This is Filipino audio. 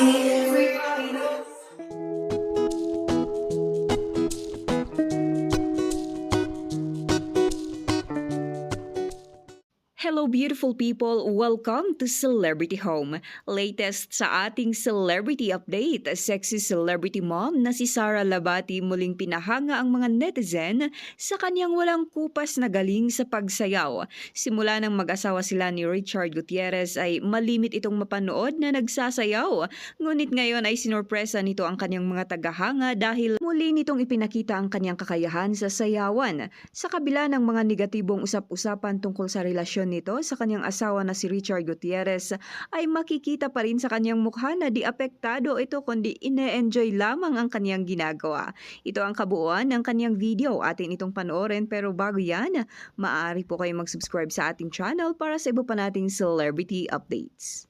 life. Hello beautiful people, welcome to Celebrity Home. Latest sa ating celebrity update, sexy celebrity mom na si Sara Labati muling pinahanga ang mga netizen sa kanyang walang kupas na galing sa pagsayaw. Simula nang mag-asawa sila ni Richard Gutierrez ay malimit itong mapanood na nagsasayaw. Ngunit ngayon ay sinorpresa nito ang kanyang mga tagahanga dahil muli nitong ipinakita ang kanyang kakayahan sa sayawan. Sa kabila ng mga negatibong usap-usapan tungkol sa relasyon nito sa kanyang asawa na si Richard Gutierrez ay makikita pa rin sa kanyang mukha na di apektado ito kundi ine-enjoy lamang ang kanyang ginagawa. Ito ang kabuuan ng kanyang video. Atin itong panoorin pero bago yan, maaari po kayong mag-subscribe sa ating channel para sa iba pa nating celebrity updates.